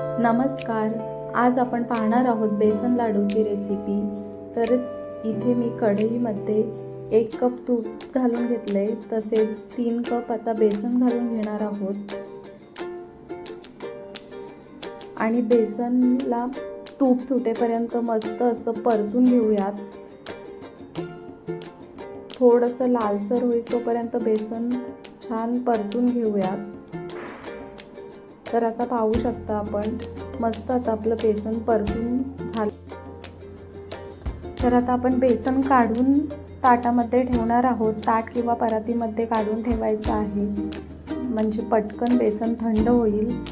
नमस्कार आज आपण पाहणार आहोत बेसन लाडूची रेसिपी तर इथे मी कढईमध्ये एक कप तूप घालून घेतले तसेच तीन कप आता बेसन घालून घेणार आहोत. आणि बेसनला तूप सुटेपर्यंत मस्त असं परतून घेऊयात. थोडंसं लालसर होईस तोपर्यंत बेसन छान परतून घेऊयात. तर आता पाहू शकता आपण मस्त आता आपलं बेसन परतून झालं. तर आता आपण बेसन काढून ताटामध्ये ठेवणार आहोत. ताट किंवा परातीमध्ये काढून ठेवायचं आहे. म्हणजे पटकन बेसन थंड होईल.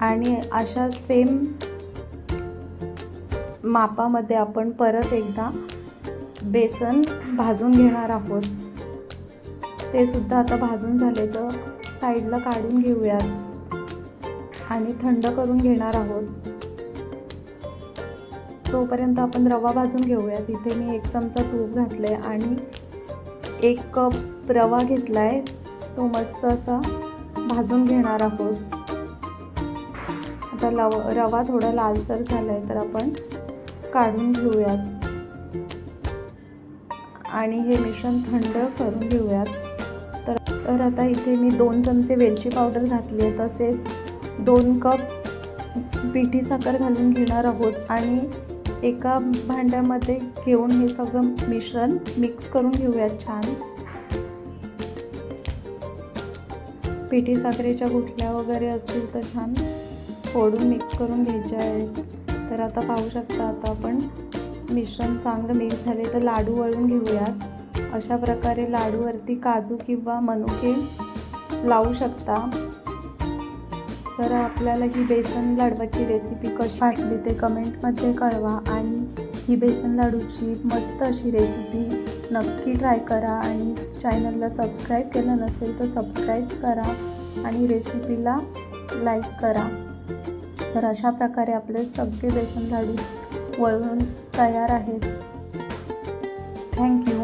आणि अशा सेम मापामध्ये आपण परत एकदा बेसन भाजून घेणार आहोत. ते सुद्धा आता भाजून झाले तर साईडला काढून घेऊयात. आणि थंड करून घेणार आहोत. तोपर्यंत आपण रवा भाजून घेऊयात. इथे मी एक चमचा तूप घातलं आहे आणि एक कप रवा घेतला आहे तो मस्त असा भाजून घेणार आहोत. आता लव रवा थोडा लालसर झाला आहे तर आपण काढून घेऊयात. आणि हे मिश्रण थंड करून घेऊयात. तर आता इथे मी दोन चमचे वेलची पावडर घातली आहे. तसेच दोन कप पिठी साखर घालून घेणार आहोत आणि एका भांड्यामध्ये घेऊन हे सगळं मिश्रण मिक्स करून घेऊयात छान. पिठी साखरेच्या गुठल्या वगैरे असतील तर छान फोडून मिक्स करून घ्यायचे आहेत. तर आता पाहू शकता आता आपण मिश्रण चांगलं मिक्स झाले तर लाडू वळून घेऊयात. अशा प्रकारे लाडूवरती काजू किंवा मनुके लावू शकता. तर आपल्याला ही बेसन लाडवाची रेसिपी कशी वाटली ते कमेंटमध्ये कळवा आणि ही बेसन लाडूची मस्त अशी रेसिपी नक्की ट्राय करा आणि चॅनलला सबस्क्राईब केलं नसेल तर सबस्क्राईब करा आणि रेसिपीला लाईक करा. तर अशा प्रकारे आपले सगळे बेसन लाडू वळवून तयार आहेत. थँक्यू